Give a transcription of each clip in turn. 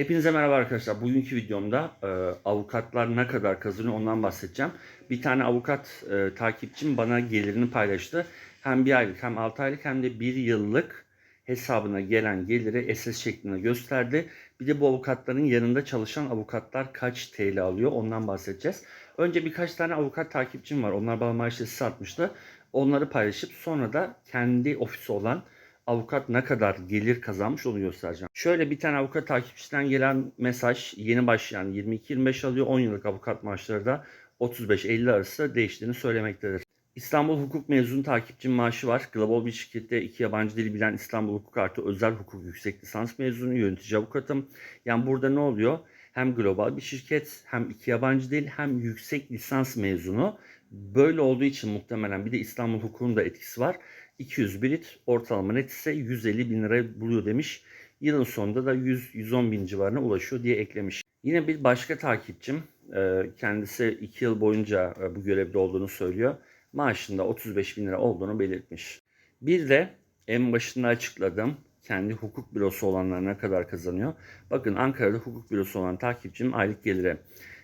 Hepinize merhaba arkadaşlar. Bugünkü videomda e, avukatlar ne kadar kazanıyor ondan bahsedeceğim. Bir tane avukat e, takipçim bana gelirini paylaştı. Hem bir aylık hem 6 aylık hem de bir yıllık hesabına gelen geliri SS şeklinde gösterdi. Bir de bu avukatların yanında çalışan avukatlar kaç TL alıyor ondan bahsedeceğiz. Önce birkaç tane avukat takipçim var. Onlar bana maaş listesi atmıştı. Onları paylaşıp sonra da kendi ofisi olan avukat ne kadar gelir kazanmış onu göstereceğim. Şöyle bir tane avukat takipçisinden gelen mesaj yeni başlayan 22-25 alıyor 10 yıllık avukat maaşları da 35-50 arası değiştiğini söylemektedir. İstanbul Hukuk mezunu takipçim maaşı var. Global bir şirkette iki yabancı dil bilen İstanbul Hukuk artı özel hukuk yüksek lisans mezunu, yönetici avukatım. Yani burada ne oluyor? Hem global bir şirket, hem iki yabancı dil, hem yüksek lisans mezunu. Böyle olduğu için muhtemelen bir de İstanbul hukukun da etkisi var. 200 birit ortalama net ise 150 bin lira buluyor demiş. Yılın sonunda da 100-110 bin civarına ulaşıyor diye eklemiş. Yine bir başka takipçim e, kendisi 2 yıl boyunca e, bu görevde olduğunu söylüyor. Maaşında 35 bin lira olduğunu belirtmiş. Bir de en başında açıkladığım kendi hukuk bürosu olanlar ne kadar kazanıyor. Bakın Ankara'da hukuk bürosu olan takipçim aylık geliri.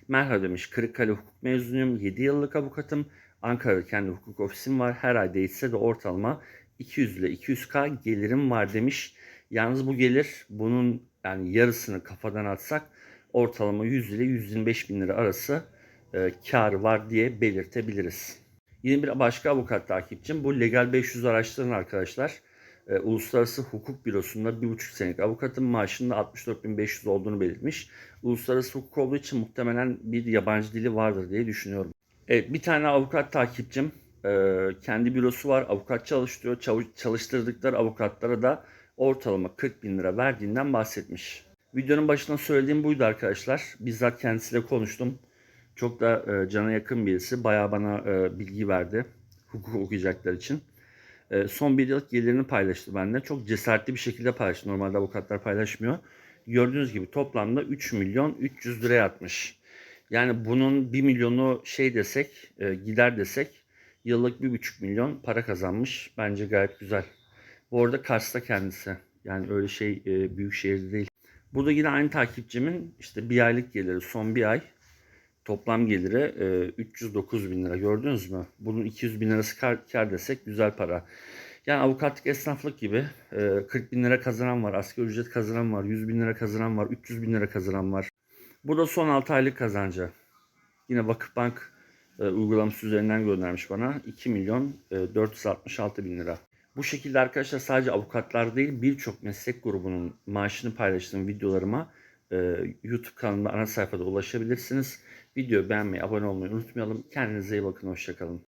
Merhaba demiş Kırıkkale hukuk mezunuyum. 7 yıllık avukatım. Ankara'da kendi hukuk ofisim var. Her ay değişse de ortalama 200 ile 200k gelirim var demiş. Yalnız bu gelir bunun yani yarısını kafadan atsak ortalama 100 ile 125 bin lira arası e, kar var diye belirtebiliriz. Yine bir başka avukat takipçim bu Legal 500 araştırın arkadaşlar. E, Uluslararası Hukuk Bürosu'nda bir buçuk senelik avukatın maaşında 64.500 olduğunu belirtmiş. Uluslararası hukuk olduğu için muhtemelen bir yabancı dili vardır diye düşünüyorum. Evet bir tane avukat takipçim e, kendi bürosu var avukat çalıştırıyor çalıştırdıkları avukatlara da ortalama 40 bin lira verdiğinden bahsetmiş. Videonun başında söylediğim buydu arkadaşlar bizzat kendisiyle konuştum çok da e, cana yakın birisi bayağı bana e, bilgi verdi hukuk okuyacaklar için. E, son bir yıllık gelirini paylaştı benimle çok cesaretli bir şekilde paylaştı normalde avukatlar paylaşmıyor. Gördüğünüz gibi toplamda 3 milyon 300 liraya atmış. Yani bunun 1 milyonu şey desek, e, gider desek yıllık 1,5 milyon para kazanmış. Bence gayet güzel. Bu arada Kars'ta kendisi. Yani öyle şey e, büyük şehirde değil. Burada yine aynı takipçimin işte bir aylık geliri son bir ay toplam geliri e, 309 bin lira gördünüz mü? Bunun 200 bin lirası kar, kar desek güzel para. Yani avukatlık esnaflık gibi e, 40 bin lira kazanan var, asgari ücret kazanan var, 100 bin lira kazanan var, 300 bin lira kazanan var. Bu da son 6 aylık kazancı. Yine Vakıfbank e, uygulaması üzerinden göndermiş bana 2 milyon e, 466 bin lira. Bu şekilde arkadaşlar sadece avukatlar değil birçok meslek grubunun maaşını paylaştığım videolarıma e, YouTube kanalımda ana sayfada ulaşabilirsiniz. Videoyu beğenmeyi, abone olmayı unutmayalım. Kendinize iyi bakın, hoşçakalın.